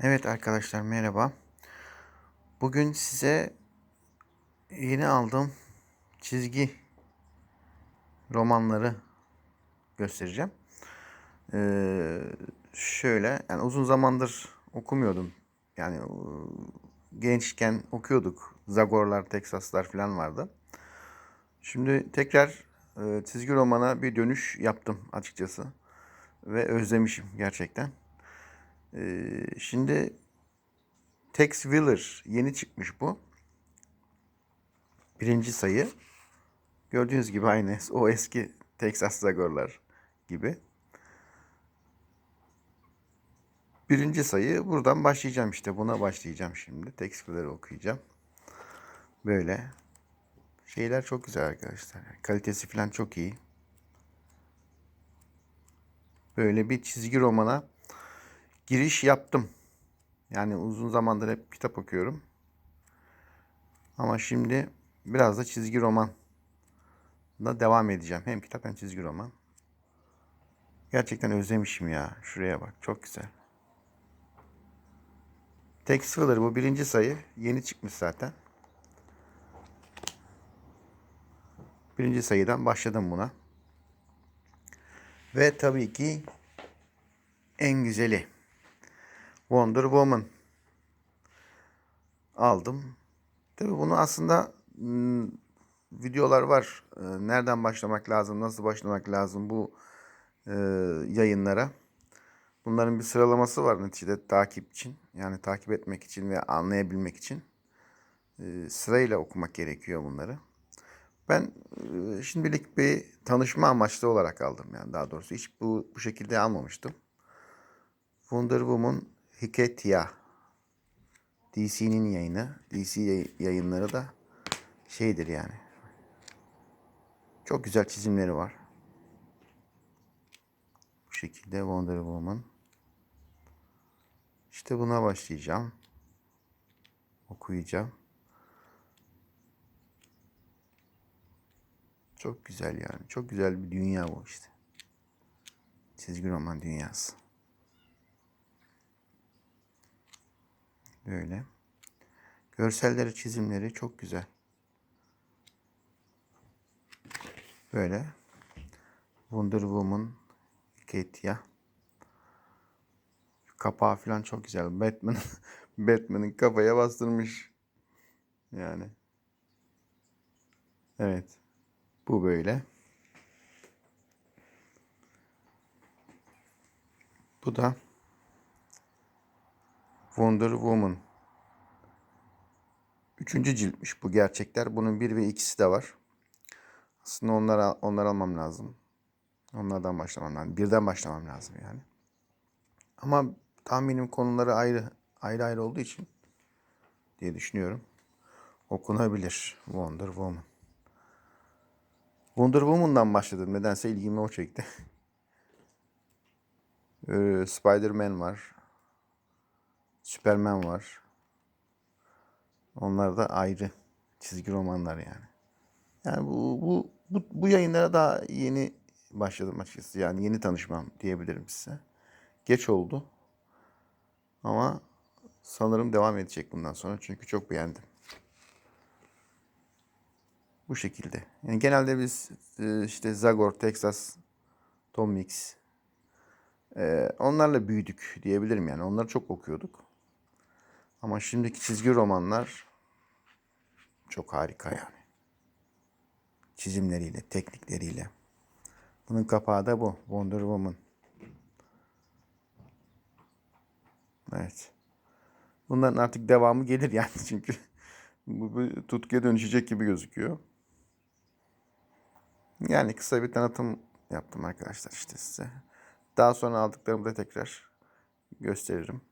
Evet arkadaşlar merhaba. Bugün size yeni aldığım çizgi romanları göstereceğim. Ee, şöyle yani uzun zamandır okumuyordum. Yani e, gençken okuyorduk. Zagorlar, Teksaslar falan vardı. Şimdi tekrar e, çizgi romana bir dönüş yaptım açıkçası. Ve özlemişim gerçekten. Ee, şimdi Tex Willer yeni çıkmış bu. Birinci sayı. Gördüğünüz gibi aynı o eski Texas Jaguar'lar gibi. Birinci sayı buradan başlayacağım işte. Buna başlayacağım şimdi. Tex Willer'ı okuyacağım. Böyle. Şeyler çok güzel arkadaşlar. Kalitesi falan çok iyi. Böyle bir çizgi romana giriş yaptım. Yani uzun zamandır hep kitap okuyorum. Ama şimdi biraz da çizgi roman da devam edeceğim. Hem kitap hem çizgi roman. Gerçekten özlemişim ya. Şuraya bak. Çok güzel. Tex Willer bu birinci sayı. Yeni çıkmış zaten. Birinci sayıdan başladım buna. Ve tabii ki en güzeli. Wonder Woman aldım. Tabii bunu aslında hmm, videolar var. Ee, Nereden başlamak lazım, nasıl başlamak lazım bu e, yayınlara. Bunların bir sıralaması var neticede takip için. Yani takip etmek için ve anlayabilmek için. Ee, Sırayla okumak gerekiyor bunları. Ben e, şimdilik bir tanışma amaçlı olarak aldım yani daha doğrusu. Hiç bu, bu şekilde almamıştım. Wonder Woman Hiketya DC'nin yayını. DC yay- yayınları da şeydir yani. Çok güzel çizimleri var. Bu şekilde Wonder Woman. İşte buna başlayacağım. Okuyacağım. Çok güzel yani. Çok güzel bir dünya bu işte. Çizgi roman dünyası. Böyle. Görselleri, çizimleri çok güzel. Böyle. Wonder Woman, Ketya. Kapağı falan çok güzel. Batman Batman'ın kafaya bastırmış. Yani. Evet. Bu böyle. Bu da Wonder Woman. Üçüncü ciltmiş bu gerçekler. Bunun bir ve ikisi de var. Aslında onlara, onları almam lazım. Onlardan başlamam lazım. Birden başlamam lazım yani. Ama tahminim konuları ayrı ayrı ayrı olduğu için diye düşünüyorum. Okunabilir Wonder Woman. Wonder Woman'dan başladım. Nedense ilgimi o çekti. Ee, Spider-Man var. Superman var. Onlar da ayrı çizgi romanlar yani. Yani bu bu bu, bu yayınlara daha yeni başladım açıkçası. Yani yeni tanışmam diyebilirim size. Geç oldu. Ama sanırım devam edecek bundan sonra. Çünkü çok beğendim. Bu şekilde. Yani genelde biz e, işte Zagor, Texas, Tom Mix e, onlarla büyüdük diyebilirim yani. Onları çok okuyorduk. Ama şimdiki çizgi romanlar çok harika yani. Çizimleriyle, teknikleriyle. Bunun kapağı da bu. Wonder Woman. Evet. Bunların artık devamı gelir yani çünkü bu bir tutkuya dönüşecek gibi gözüküyor. Yani kısa bir tanıtım yaptım arkadaşlar işte size. Daha sonra aldıklarımı da tekrar gösteririm.